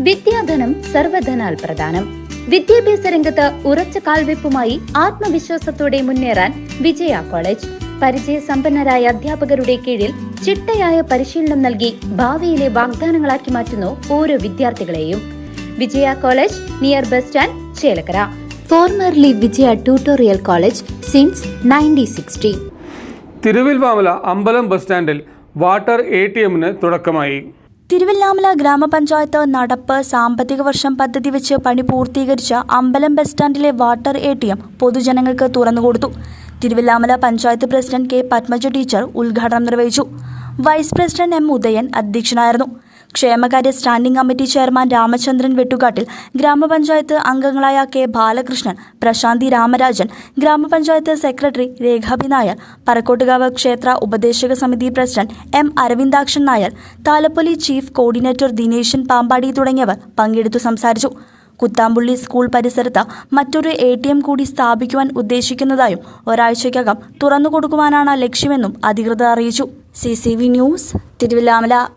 വിദ്യാധനം സർവധനാൽ പ്രധാനം വിദ്യാഭ്യാസ രംഗത്ത് ഉറച്ച കാൽവെപ്പുമായി ആത്മവിശ്വാസത്തോടെ മുന്നേറാൻ വിജയ കോളേജ്. പരിചയ സമ്പന്നരായ അധ്യാപകരുടെ കീഴിൽ ചിട്ടയായ പരിശീലനം നൽകി ഭാവിയിലെ വാഗ്ദാനങ്ങളാക്കി മാറ്റുന്നു ഓരോ വിദ്യാർത്ഥികളെയും. Vijaya college near bus stand Chelakkara. Formerly Vijaya tutorial college since Thiruvilwamala അമ്പലം ബസ് സ്റ്റാൻഡിൽ വാട്ടർ എ ടി എമ്മിന് തുടക്കമായി. തിരുവല്ലാമല ഗ്രാമപഞ്ചായത്ത് നടപ്പ് സാമ്പത്തിക വർഷം പദ്ധതി വെച്ച് പണി പൂർത്തീകരിച്ച അമ്പലം ബസ് സ്റ്റാൻഡിലെ വാട്ടർ എ ടി എം പൊതുജനങ്ങൾക്ക് തുറന്നുകൊടുത്തു. Thiruvallamala panchayat president K Padmaja teacher ഉദ്ഘാടനം നിർവഹിച്ചു. വൈസ് പ്രസിഡന്റ് എം ഉദയൻ അധ്യക്ഷനായിരുന്നു. ക്ഷേമകാര്യ standing committee chairman Ramachandran Vettukattil ഗ്രാമപഞ്ചായത്ത് അംഗങ്ങളായ കെ ബാലകൃഷ്ണൻ പ്രശാന്തി രാമരാജൻ ഗ്രാമപഞ്ചായത്ത് സെക്രട്ടറി രേഖാബി നായർ പറക്കോട്ടുകാവ് ക്ഷേത്ര ഉപദേശക സമിതി president M Aravindakshan Nair Thalappoli chief coordinator Dineshan Pampady തുടങ്ങിയവർ പങ്കെടുത്തു സംസാരിച്ചു. കുത്താമ്പുള്ളി സ്കൂൾ പരിസരത്ത് മറ്റൊരു എ ടി എം കൂടി സ്ഥാപിക്കുവാൻ ഉദ്ദേശിക്കുന്നതായും ഒരാഴ്ചയ്ക്കകം തുറന്നു കൊടുക്കുവാനാണ് ലക്ഷ്യമെന്നും അധികൃതർ അറിയിച്ചു. C C V news Thiruvallamala.